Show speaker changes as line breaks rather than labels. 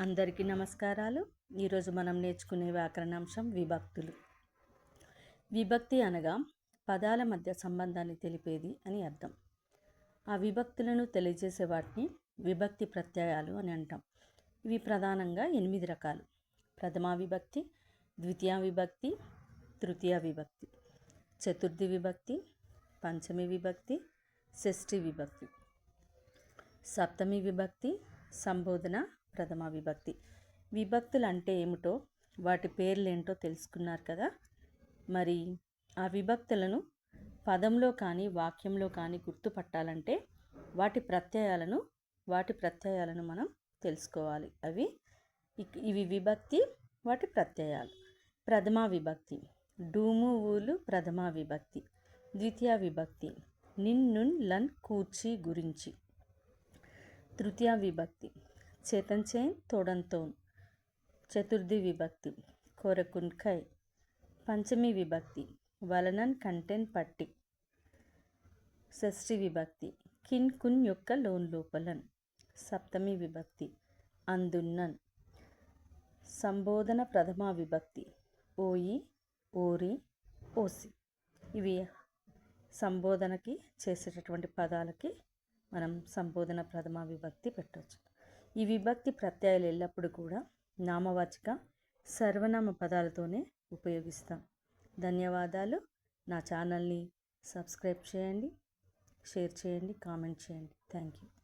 అందరికీ నమస్కారాలు. ఈరోజు మనం నేర్చుకునే వ్యాకరణాంశం విభక్తులు. విభక్తి అనగా పదాల మధ్య సంబంధాన్ని తెలిపేది అని అర్థం. ఆ విభక్తులను తెలియజేసే వాటిని విభక్తి ప్రత్యయాలు అని అంటాం. ఇవి ప్రధానంగా ఎనిమిది రకాలు. ప్రథమా విభక్తి ద్వితీయ విభక్తి తృతీయ విభక్తి. చతుర్థి విభక్తి పంచమి విభక్తి షష్ఠి విభక్తి. సప్తమి విభక్తి సంబోధన ప్రథమ విభక్తి. విభక్తులు అంటే ఏమిటో వాటి పేర్లు ఏంటో తెలుసుకున్నారు కదా? మరి ఆ విభక్తులను పదంలో కానీ వాక్యంలో కానీ గుర్తుపట్టాలంటే వాటి ప్రత్యయాలను వాటి ప్రత్యయాలను మనం తెలుసుకోవాలి. అవి ఇవి విభక్తి వాటి ప్రత్యయాలు. ప్రథమా విభక్తి. డూము ఊలు ప్రథమా విభక్తి. ద్వితీయ విభక్తి. నిన్నున్ లన్ కూర్చి గురించి. తృతీయ విభక్తి. చేతన్చేన్ తోడంతోన్ చతుర్థి విభక్తి కొరకున్ఖై పంచమి విభక్తి వలనన్ కంటెన్ పట్టి. షష్ఠి విభక్తి కిన్ కున్ యొక్క లోన్ లోపలన్. సప్తమి విభక్తి అందున్నన్. సంబోధన ప్రథమ విభక్తి ఓయి ఓరి ఓసి. ఇవి సంబోధనకి చేసేటటువంటి పదాలకి మనం సంబోధన ప్రథమ విభక్తి పెట్టవచ్చు ఈ విభక్తి ప్రత్యయాలు ఎల్లప్పుడూ కూడా నామవాచక సర్వనామ పదాలతోనే ఉపయోగిస్తాం. ధన్యవాదాలు. నా ఛానల్ని సబ్స్క్రైబ్ చేయండి షేర్ చేయండి కామెంట్ చేయండి. Thank you.